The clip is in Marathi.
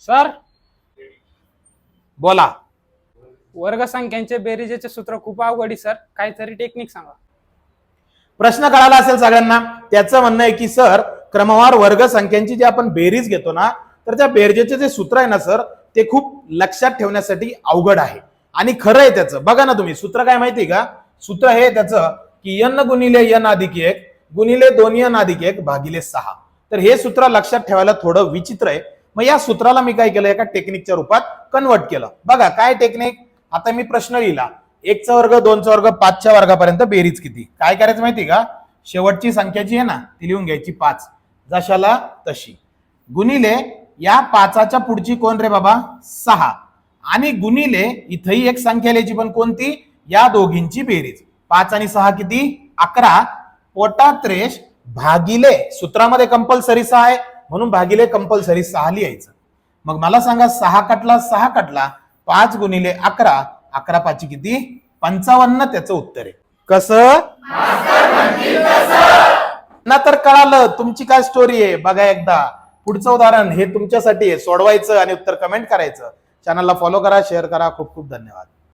सर? बोला. वर्गसंख्यांचे बेरीजेचे सूत्र खूप अवघड आहे सर. काहीतरी टेक्निक सांगा. प्रश्न कळाला असेल सगळ्यांना. त्याचं म्हणणं आहे की सर क्रमवार वर्ग संख्यांची जी आपण बेरीज घेतो ना तर त्या बेरजेचे जे सूत्र आहे ना सर ते खूप लक्षात ठेवण्यासाठी अवघड आहे. आणि खरं आहे त्याचं. बघा ना तुम्ही सूत्र काय माहिती का? सूत्र हे त्याचं की यन गुणिले यन अधिक एक गुणिले दोन यन अधिक एक भागिले सहा. तर हे सूत्र लक्षात ठेवायला थोडं विचित्र आहे. मग या सूत्राला मी काय केलं? एका टेक्निकच्या रूपात कन्वर्ट केलं. बघा काय टेक्निक आता मी प्रश्न लिहिला. एकचा वर्ग दोनचा वर्ग पाचच्या वर्गापर्यंत बेरीज किती? काय करायचं माहिती का? शेवटची संख्या जी आहे ना ती लिहून घ्यायची पाच. जशाला तशी. गुणिले या पाचाच्या पुढची कोण रे बाबा? सहा. आणि गुणिले इथंही एक संख्या लिहायची पण कोणती? या दोघींची बेरीज. पाच आणि सहा किती? अकरा. पोटात्रेश भागिले. सूत्रामध्ये कंपल्सरी सहा आहे. म्हणून भागिले कंपल्सरी सहा लिहायचं मग मला सांगा सहा कटला सहा कटला पाच गुणिले अकरा अकरा पाची किती? पंचावन्न त्याचं उत्तर आहे. कसं? ना तर कळालं तुमची काय स्टोरी आहे? बघा एकदा. पुढचं उदाहरण हे तुमच्यासाठी आहे. सोडवायचं आणि उत्तर कमेंट करायचं. चॅनलला फॉलो करा शेअर करा. खूप खूप धन्यवाद.